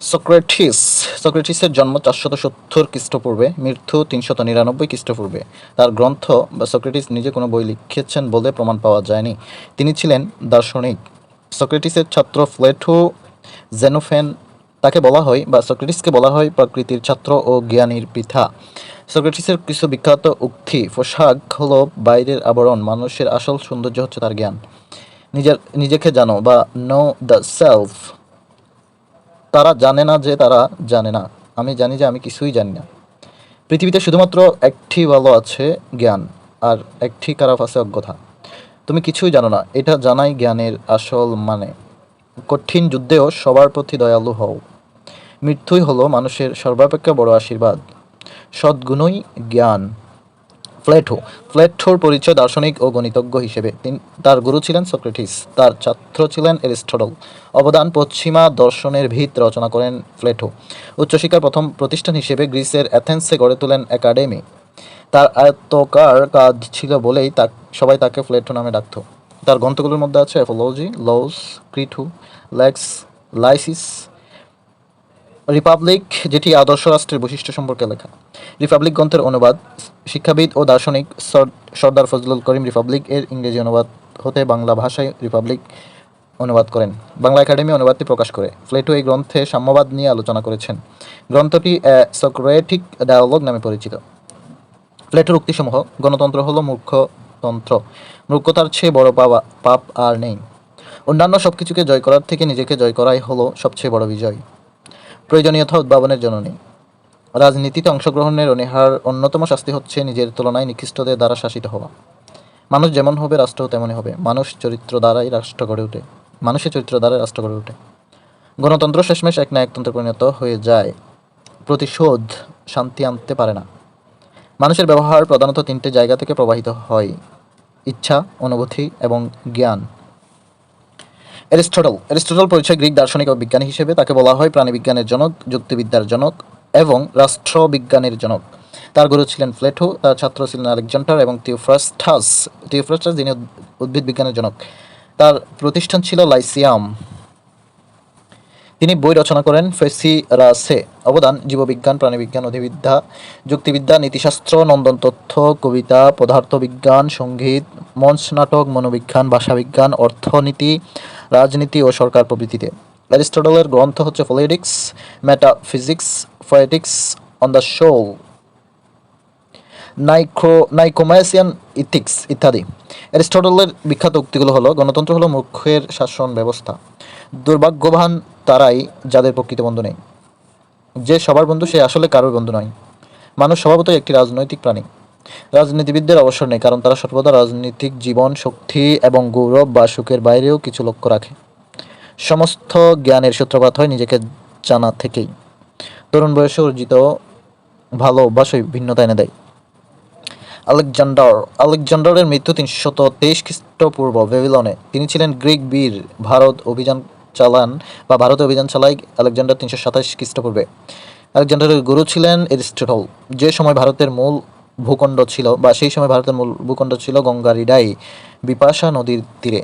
Socrates, সক্রেটিসের জন্ম চারশত সত্তর খ্রিস্টপূর্বে, মৃত্যু তিনশত নিরানব্বই খ্রিস্টপূর্বে। তার গ্রন্থ বা সক্রেটিস নিজে কোনো বই লিখেছেন বলে প্রমাণ পাওয়া যায়নি। তিনি ছিলেন দার্শনিক। সক্রেটিসের ছাত্র ফ্লেটো জেনোফেন তাকে বলা হয় বা সক্রেটিসকে বলা হয় প্রকৃতির ছাত্র ও জ্ঞানীর পিতা। সক্রেটিসের কিছু বিখ্যাত উক্তি, পোশাক হলো বাইরের আবরণ, মানুষের আসল সৌন্দর্য হচ্ছে তার জ্ঞান। নিজের, নিজেকে জানো বা নো দ্য সেলফ তারা জানে না যে তারা জানে না। আমি জানি যে আমি কিছুই জানি না। পৃথিবীতে শুধুমাত্র একটি ভালো আছে জ্ঞান, আর একটি খারাপ আছে অজ্ঞতা। তুমি কিছুই জানো না। এটা জানাই জ্ঞানের আসল মানে। কঠিন যুদ্ধেও সবার প্রতি দয়ালু হও। মৃত্যুই হলো মানুষের সর্বাপেক্ষা বড় আশীর্বাদ। সদ্গুণই জ্ঞান। প্লেটো প্লেটোর পরিচয় দার্শনিক ও গণিতজ্ঞ হিসেবে। তার গুরু ছিলেন সক্রেটিস, তার ছাত্র ছিলেন এরিস্টটল। অবদান পশ্চিমা দর্শনের ভিত রচনা করেন প্লেটো উচ্চশিক্ষার প্রথম প্রতিষ্ঠান হিসেবে গ্রিসের অ্যাথেন্সে গড়ে তোলেন একাডেমি। তার আয়ত্তকার কাজ ছিল বলেই তা সবাই তাকে প্লেটো নামে ডাকত। তার গ্রন্থগুলোর মধ্যে আছে অ্যাপোলজি লস ক্রিটু লেক্স, লাইসিস রিপাবলিক, যেটি আদর্শ রাষ্ট্রের বৈশিষ্ট্য সম্পর্কে লেখা। রিপাবলিক গ্রন্থের অনুবাদ, শিক্ষাবিদ ও দার্শনিক সর্দার ফজলুল করিম রিপাবলিক এর ইংরেজি অনুবাদ হতে বাংলা ভাষায় রিপাবলিক অনুবাদ করেন। বাংলা একাডেমি অনুবাদটি প্রকাশ করে। প্লেটো এই গ্রন্থে সাম্যবাদ নিয়ে আলোচনা করেছেন। গ্রন্থটি সক্রেটিক ডায়ালগ নামে পরিচিত। প্লেটোর উক্তিসমূহ, গণতন্ত্র হলো মূর্খতন্ত্র। মূর্খতার চেয়ে বড় পাওয়া পাপ আর নেই। অন্যান্য সব কিছুকে জয় করার থেকে নিজেকে জয় করাই হলো সবচেয়ে বড় বিজয়। প্রয়োজনীয়তা উদ্ভাবনের জন্য নেই। রাজনীতিতে অংশগ্রহণের অনীহার অন্যতম শাস্তি হচ্ছে নিজের তুলনায় নিকৃষ্টদের দ্বারা শাসিত হওয়া। মানুষ যেমন হবে রাষ্ট্র তেমনই হবে। মানুষ চরিত্র দ্বারাই রাষ্ট্র গড়ে ওঠে। মানুষের চরিত্র দ্বারাই রাষ্ট্র গড়ে ওঠে। গণতন্ত্র শেষমেশ এক নায়কতন্ত্রে পরিণত হয়ে যায়। প্রতিশোধ শান্তি আনতে পারে না। মানুষের ব্যবহার প্রধানত তিনটে জায়গা থেকে প্রবাহিত হয়। ইচ্ছা, অনুভূতি এবং জ্ঞান। এরিস্টটল। এরিস্টটল পরিচয় গ্রিক দার্শনিক ও বিজ্ঞানী হিসেবে তাকে বলা হয় প্রাণীবিজ্ঞানের জনক, যুক্তিবিদ্যার জনক এবং রাষ্ট্রবিজ্ঞানের জনক। তার গুরু ছিলেন প্লেটো তার ছাত্র ছিলেন আলেকজান্ডার এবং টিওফ্রাস্টাস টিওফ্রাস্টাস যিনি উদ্ভিদ বিজ্ঞানের জনক। তার প্রতিষ্ঠান ছিল লাইসিয়াম। তিনি বই রচনা করেন ফেসিরাসে। অবদান, জীববিজ্ঞান, প্রাণীবিজ্ঞান, অধিবিদ্যা, যুক্তিবিদ্যা, নীতিশাস্ত্র, নন্দন তথ্য, কবিতা, পদার্থবিজ্ঞান, সংগীত, মঞ্চ নাটক, মনোবিজ্ঞান, ভাষাবিজ্ঞান, অর্থনীতি রাজনীতি ও সরকার প্রভৃতিতে অ্যারিস্টটলের গ্রন্থ হচ্ছে politics metaphysics poetics on the soul নাইক্রো Nicomachean ethics ইত্যাদি। অ্যারিস্টটলের বিখ্যাত উক্তিগুলো হলো, গণতন্ত্র হলো মুখ্যের শাসন ব্যবস্থা। দুর্ভাগ্যবান তারাই যাদের প্রকৃত বন্ধু নেই। যে সবার বন্ধু সে আসলে কারোর বন্ধু নয়। মানুষ স্বভাবতই একটি রাজনৈতিক প্রাণী। রাজনীতিবিদদের অবসর নেই কারণ তারা সর্বদা রাজনৈতিক জীবন, শক্তি এবং গৌরব বা সুখের বাইরেও কিছু লক্ষ্য রাখে। সমস্ত জ্ঞানের সূত্রপাত হয় নিজেকে জানা থেকেই। তরুণ বয়সে অর্জিত ভালো অভ্যাসই ভিন্নতা এনে দেয়। আলেকজান্ডার আলেকজান্ডারের মৃত্যু তিনশত তেইশ খ্রিস্টপূর্ব বেবিলনে তিনি ছিলেন গ্রিক বীর, ভারত অভিযান চালান বা ভারতে অভিযান চালায় আলেকজান্ডার তিনশো সাতাশ খ্রিস্টপূর্বে। আলেকজান্ডারের গুরু ছিলেন এরিস্টটল, যে সময় ভারতের মূল ভূখণ্ড ছিল বা সেই সময় ভারতের মূল ভূখণ্ড ছিল গঙ্গারিডাই বিপাশা নদীর তীরে।